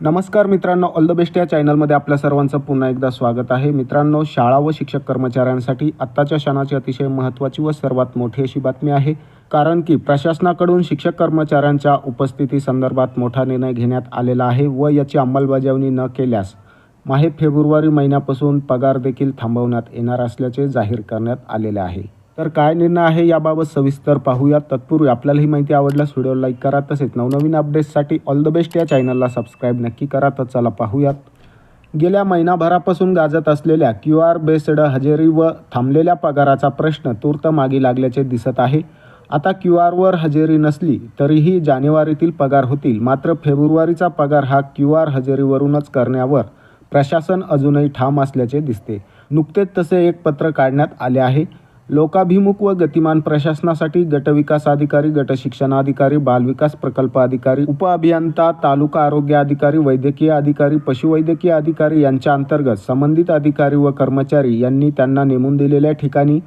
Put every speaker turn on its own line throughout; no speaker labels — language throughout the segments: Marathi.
नमस्कार मित्रांनो ऑल द बेस्ट या चॅनलमध्ये आपल्या सर्वांचं पुन्हा एकदा स्वागत आहे. मित्रांनो शाळा व शिक्षक कर्मचाऱ्यांसाठी आत्ताच्या क्षणाची अतिशय महत्त्वाची व सर्वात मोठी अशी बातमी आहे. कारण की प्रशासनाकडून शिक्षक कर्मचाऱ्यांच्या उपस्थिती संदर्भात मोठा निर्णय घेण्यात आलेला आहे व याची अंमलबजावणी न केल्यास माहे फेब्रुवारी महिन्यापासून पगार देखील थांबवण्यात येणार असल्याचे जाहीर करण्यात आलेले आहे. तर काय निर्णय आहे याबाबत सविस्तर पाहूया. तत्पूर्वी आपल्याला ही माहिती आवडल्यास व्हिडिओ लाईक करा तसेच नवनवीन अपडेट्ससाठी ऑल द बेस्ट या चॅनलला सबस्क्राईब नक्की करा. तर चला पाहूयात. गेल्या महिनाभरापासून गाजत असलेल्या क्यू आर बेस्ड हजेरी व थांबलेल्या पगाराचा प्रश्न तूर्त मागे लागल्याचे दिसत आहे. आता क्यू आरवर हजेरी नसली तरीही जानेवारीतील पगार होतील. मात्र फेब्रुवारीचा पगार हा क्यू आर हजेरीवरूनच करण्यावर प्रशासन अजूनही ठाम असल्याचे दिसते. नुकतेच तसे एक पत्र काढण्यात आले आहे. लोकाभिमुख व गतिमान प्रशासनासाठी गटविकास अधिकारी गट शिक्षणाधिकारी बालविकास प्रकल्प अधिकारी उपअभियंता तालुका आरोग्य अधिकारी वैद्यकीय अधिकारी पशुवैद्यकीय अधिकारी यांच्या अंतर्गत संबंधित अधिकारी व कर्मचारी यांनी त्यांना नेमून दिलेल्या ठिकाणी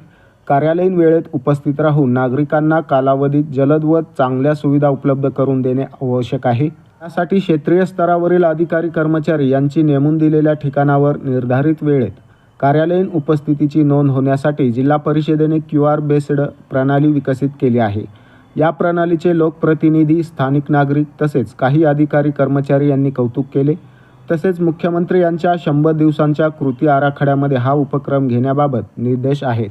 कार्यालयीन वेळेत उपस्थित राहून नागरिकांना कालावधीत जलद व चांगल्या सुविधा उपलब्ध करून देणे आवश्यक आहे. त्यासाठी क्षेत्रीय स्तरावरील अधिकारी कर्मचारी यांची नेमून दिलेल्या ठिकाणावर निर्धारित वेळेत कार्यालयीन उपस्थितीची नोंद होण्यासाठी जिल्हा परिषदेने क्यू आर बेस्ड प्रणाली विकसित केली आहे. या प्रणालीचे लोकप्रतिनिधी स्थानिक नागरिक तसेच काही अधिकारी कर्मचारी यांनी कौतुक केले. तसेच मुख्यमंत्री यांच्या शंभर दिवसांच्या कृती आराखड्यामध्ये हा उपक्रम घेण्याबाबत निर्देश आहेत.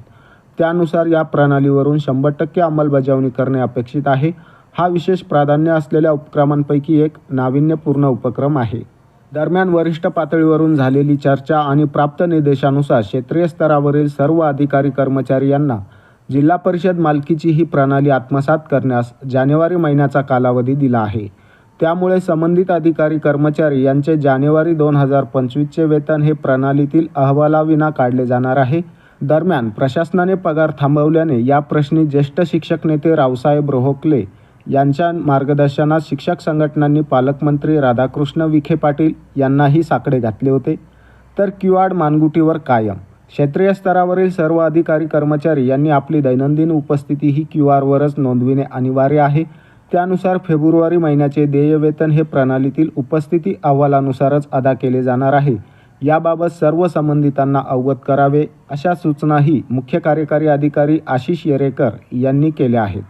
त्यानुसार या प्रणालीवरून शंभर टक्के अंमलबजावणी करणे अपेक्षित आहे. हा विशेष प्राधान्य असलेल्या उपक्रमांपैकी एक नाविन्यपूर्ण उपक्रम आहे. दरम्यान वरिष्ठ पातळीवरून झालेली चर्चा आणि प्राप्त निर्देशानुसार क्षेत्रीय स्तरावरील सर्व अधिकारी कर्मचारी यांना जिल्हा परिषद मालकीची ही प्रणाली आत्मसात करण्यास जानेवारी महिन्याचा कालावधी दिला आहे. त्यामुळे संबंधित अधिकारी कर्मचारी यांचे जानेवारी दोन हजार पंचवीसचे वेतन हे प्रणालीतील अहवालाविना काढले जाणार आहे. दरम्यान प्रशासनाने पगार थांबवल्याने या प्रश्नी ज्येष्ठ शिक्षक नेते रावसाहेब रोहोकले यांच्या मार्गदर्शनात शिक्षक संघटनांनी पालकमंत्री राधाकृष्ण विखे पाटील यांनाही साकडे घातले होते. तर क्यूआड मानगुटीवर कायम. क्षेत्रीय स्तरावरील सर्व अधिकारी कर्मचारी यांनी आपली दैनंदिन उपस्थिती ही क्यू आरवरच नोंदविणे अनिवार्य आहे. त्यानुसार फेब्रुवारी महिन्याचे देय वेतन हे प्रणालीतील उपस्थिती अहवालानुसारच अदा केले जाणार आहे. याबाबत सर्व संबंधितांना अवगत करावे अशा सूचनाही मुख्य कार्यकारी अधिकारी आशिष येरेकर यांनी केल्या आहेत.